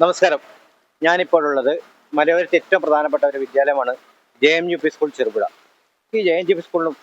നമസ്കാരം. ഞാനിപ്പോൾ ഉള്ളത് മലയോരത്തെ ഏറ്റവും പ്രധാനപ്പെട്ട ഒരു വിദ്യാലയമാണ് J M U P school Cherupuzha. ഈ ജെ എൻ ജി പി സ്കൂളിനും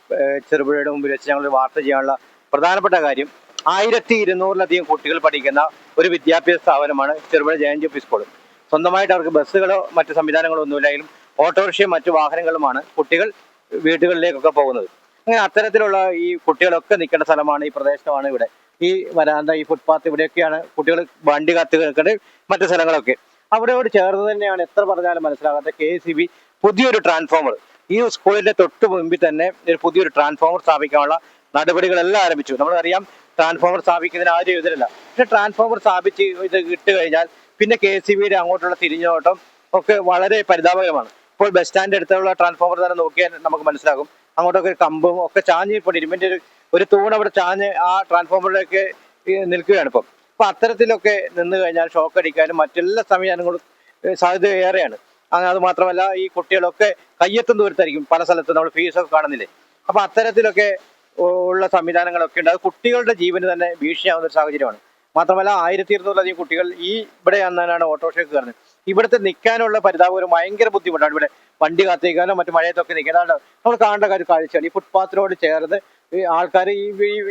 ചെറുപുഴയുടെ മുമ്പിൽ വെച്ച് ഞങ്ങൾ വാർത്ത ചെയ്യാനുള്ള പ്രധാനപ്പെട്ട കാര്യം ആയിരത്തി ഇരുന്നൂറിലധികം കുട്ടികൾ പഠിക്കുന്ന ഒരു വിദ്യാഭ്യാസ സ്ഥാപനമാണ് Cherupuzha J N G P school. സ്വന്തമായിട്ട് അവർക്ക് ബസ്സുകളോ മറ്റ് സംവിധാനങ്ങളോ ഒന്നുമില്ലെങ്കിലും ഓട്ടോറിക്ഷയും മറ്റു വാഹനങ്ങളുമാണ് കുട്ടികൾ വീടുകളിലേക്കൊക്കെ പോകുന്നത്. അങ്ങനെ അത്തരത്തിലുള്ള ഈ കുട്ടികളൊക്കെ നിൽക്കേണ്ട സ്ഥലമാണ് ഈ പ്രദേശമാണ് ഇവിടെ. ഈ വരാന്ത ഈ ഫുട്പാത്ത് ഇവിടെയൊക്കെയാണ് കുട്ടികൾ വണ്ടി കാത്ത് കേൾക്കുന്നത് മറ്റു സ്ഥലങ്ങളൊക്കെ. അവിടെയോട് ചേർന്ന് തന്നെയാണ്. എത്ര പറഞ്ഞാലും മനസ്സിലാകാത്ത കെ സി ബി പുതിയൊരു ട്രാൻസ്ഫോമർ ഈ സ്കൂളിന്റെ തൊട്ട് മുമ്പിൽ തന്നെ ഒരു പുതിയൊരു ട്രാൻസ്ഫോമർ സ്ഥാപിക്കാനുള്ള നടപടികളെല്ലാം ആരംഭിച്ചു. നമ്മളറിയാം ട്രാൻസ്ഫോമർ സ്ഥാപിക്കുന്നതിന് ആരും എതിരല്ല. പക്ഷെ ട്രാൻസ്ഫോമർ സ്ഥാപിച്ച് ഇത് ഇട്ട് കഴിഞ്ഞാൽ പിന്നെ കെ സി ബിയുടെ അങ്ങോട്ടുള്ള തിരിഞ്ഞോട്ടം ഒക്കെ വളരെ പരിതാപകരമാണ്. ഇപ്പോൾ ബസ് സ്റ്റാൻഡ് അടുത്തുള്ള ട്രാൻസ്ഫോമർ തന്നെ നോക്കിയാൽ നമുക്ക് മനസ്സിലാകും. അങ്ങോട്ടൊക്കെ ഒരു കമ്പും ഒക്കെ ചാഞ്ഞ് ഇപ്പോൾ ഒരു ഒരു തൂൺ അവിടെ ചാഞ്ഞ് ആ ട്രാൻസ്ഫോമറിലേക്ക് നിൽക്കുകയാണ് ഇപ്പം. അപ്പൊ അത്തരത്തിലൊക്കെ നിന്ന് കഴിഞ്ഞാൽ ഷോക്ക് അടിക്കാനും മറ്റെല്ലാ സംവിധാനങ്ങളും സാധ്യത ഏറെയാണ്. അങ്ങനെ അത് മാത്രമല്ല ഈ കുട്ടികളൊക്കെ കയ്യെത്തും ദൂരത്തായിരിക്കും പല സ്ഥലത്തും നമ്മൾ ഫീസൊക്കെ കാണുന്നില്ലേ. അപ്പൊ അത്തരത്തിലൊക്കെ ഉള്ള സംവിധാനങ്ങളൊക്കെ ഉണ്ട്. അത് കുട്ടികളുടെ ജീവന് തന്നെ ഭീഷണിയാവുന്ന ഒരു സാഹചര്യമാണ്. മാത്രമല്ല ആയിരത്തി ഇരുന്നൂറിലധികം കുട്ടികൾ ഈ ഇവിടെ അന്നാണ് ഓട്ടോറിക്ഷയ്ക്ക് കയറുന്നത്. ഇവിടുത്തെ നിൽക്കാനുള്ള പരിതാപകരം ഭയങ്കര ബുദ്ധിമുട്ടാണ്. ഇവിടെ വണ്ടി കാത്തിരിക്കാനോ മറ്റു മഴയത്തൊക്കെ നിൽക്കാനോ നമ്മൾ കാണേണ്ട കാര്യം കാഴ്ചയാണ്. ഈ ഫുട്പാത്തിനോട് ചേർന്ന് ഈ ആൾക്കാർ ഈ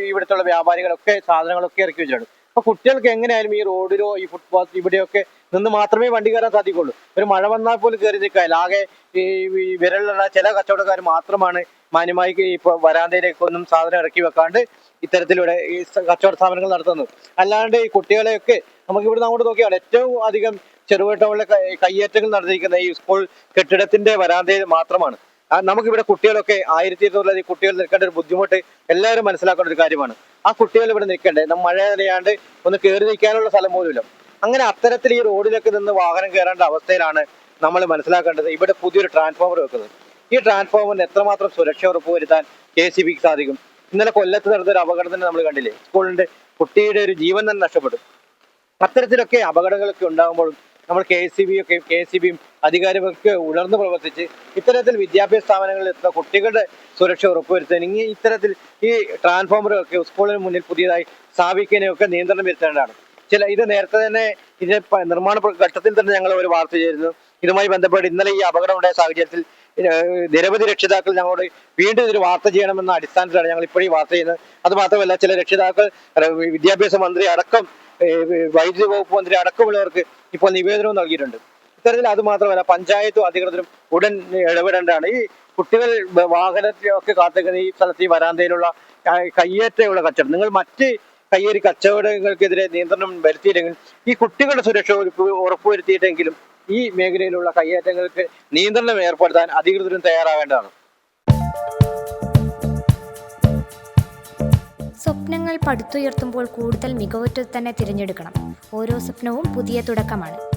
ഇവിടുത്തെ വ്യാപാരികളൊക്കെ സാധനങ്ങളൊക്കെ ഇറക്കി വെച്ചിട്ടുണ്ട്. അപ്പൊ കുട്ടികൾക്ക് എങ്ങനെയായാലും ഈ റോഡിലോ ഈ ഫുട്പാത്ത് ഇവിടെയൊക്കെ നിന്ന് മാത്രമേ വണ്ടി കയറാൻ സാധിക്കുള്ളൂ ഒരു മഴ വന്നാൽ പോലും കയറി നിൽക്കാൻ ആകെ ഈ വിരലുള്ള ചില കച്ചവടക്കാർ മാത്രമാണ് മാന്യമായി ഇപ്പൊ വരാന്തയിലേക്ക് ഒന്നും സാധനം ഇറക്കി വെക്കാണ്ട് ഇത്തരത്തിലൂടെ ഈ കച്ചവട സ്ഥാപനങ്ങൾ നടത്തുന്നത്. അല്ലാണ്ട് ഈ കുട്ടികളെയൊക്കെ നമുക്ക് ഇവിടുന്ന് അങ്ങോട്ട് നോക്കിയാൽ ഏറ്റവും അധികം ചെറുവട്ടമുള്ള കൈയേറ്റങ്ങൾ നടത്തിയിരിക്കുന്ന ഈ സ്കൂൾ കെട്ടിടത്തിന്റെ വരാന്തയിൽ മാത്രമാണ്. നമുക്കിവിടെ കുട്ടികളൊക്കെ ആയിരത്തി ഇരുന്നൂറിലധികം കുട്ടികൾ നിൽക്കേണ്ട ഒരു ബുദ്ധിമുട്ട് എല്ലാവരും മനസ്സിലാക്കേണ്ട ഒരു കാര്യമാണ്. ആ കുട്ടികൾ ഇവിടെ നിൽക്കണ്ടേ? മഴ നനയാണ്ട് ഒന്ന് കയറി നിൽക്കാനുള്ള സ്ഥലം പോലുമില്ല. അങ്ങനെ അത്തരത്തിൽ ഈ റോഡിലൊക്കെ നിന്ന് വാഹനം കയറേണ്ട അവസ്ഥയിലാണ് നമ്മൾ മനസ്സിലാക്കേണ്ടത്. ഇവിടെ പുതിയൊരു ട്രാൻസ്ഫോമർ വെക്കുന്നത്. ഈ ട്രാൻസ്ഫോമറിന് എത്രമാത്രം സുരക്ഷ ഉറപ്പുവരുത്താൻ കെ സി ബിക്ക് സാധിക്കും? ഇന്നലെ കൊല്ലത്ത് നടന്ന ഒരു അപകടം തന്നെ നമ്മൾ കണ്ടില്ലേ? സ്കൂളിന്റെ കുട്ടിയുടെ ഒരു ജീവൻ തന്നെ നഷ്ടപ്പെടും അത്തരത്തിലൊക്കെ അപകടങ്ങളൊക്കെ ഉണ്ടാകുമ്പോഴും നമ്മൾ കെ എസ് സി ബി ഒക്കെ കെ എസ് സി ബിയും അധികാരികൾക്ക് ഉണർന്നു പ്രവർത്തിച്ച് ഇത്തരത്തിൽ വിദ്യാഭ്യാസ സ്ഥാപനങ്ങളിൽ എത്തുന്ന കുട്ടികളുടെ സുരക്ഷ ഉറപ്പുവരുത്താൻ ഇനി ഇത്തരത്തിൽ ഈ ട്രാൻസ്ഫോമറുകളൊക്കെ സ്കൂളിന് മുന്നിൽ പുതിയതായി സ്ഥാപിക്കാനൊക്കെ നിയന്ത്രണം വരുത്തേണ്ടതാണ്. ചില ഇത് നേരത്തെ തന്നെ ഇത് നിർമ്മാണ ഘട്ടത്തിൽ തന്നെ ഞങ്ങൾ ഒരു വാർത്ത ചെയ്തിരുന്നു. ഇതുമായി ബന്ധപ്പെട്ട് ഇന്നലെ ഈ അപകടമുണ്ടായ സാഹചര്യത്തിൽ നിരവധി രക്ഷിതാക്കൾ ഞങ്ങളോട് വീണ്ടും ഇതൊരു വാർത്ത ചെയ്യണമെന്ന അടിസ്ഥാനത്തിലാണ് ഞങ്ങൾ ഇപ്പോഴും വാർത്ത ചെയ്യുന്നത്. അത് മാത്രമല്ല ചില രക്ഷിതാക്കൾ വിദ്യാഭ്യാസ മന്ത്രി അടക്കം വൈദ്യുതി വകുപ്പ് മന്ത്രി അടക്കമുള്ളവർക്ക് ഇപ്പോൾ നിവേദനവും നൽകിയിട്ടുണ്ട്. ഇത്തരത്തിൽ അത് മാത്രമല്ല പഞ്ചായത്തും അധികൃതരും ഉടൻ ഇടപെടേണ്ടതാണ്. ഈ കുട്ടികൾ വാഹനത്തിലൊക്കെ കാത്തിരിക്കുന്ന ഈ സ്ഥലത്ത് ഈ വരാന്തയിലുള്ള കയ്യേറ്റമുള്ള കച്ചവടം. നിങ്ങൾ മറ്റ് കയ്യേറി കച്ചവടങ്ങൾക്കെതിരെ നിയന്ത്രണം വരുത്തിയില്ലെങ്കിൽ ഈ കുട്ടികളുടെ സുരക്ഷ ഉറപ്പ് ഉറപ്പുവരുത്തിയിട്ടെങ്കിലും ഈ മേഖലയിലുള്ള കയ്യേറ്റങ്ങൾക്ക് നിയന്ത്രണം ഏർപ്പെടുത്താൻ അധികൃതരും തയ്യാറാവേണ്ടതാണ്. സ്വപ്നങ്ങൾ പടുത്തുയർത്തുമ്പോൾ കൂടുതൽ മികവുറ്റത് തന്നെ തിരഞ്ഞെടുക്കണം. ഓരോ സ്വപ്നവും പുതിയ തുടക്കമാണ്.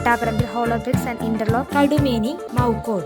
Thattaparambil hollow bricks and interlock Kadumeni Moukkode.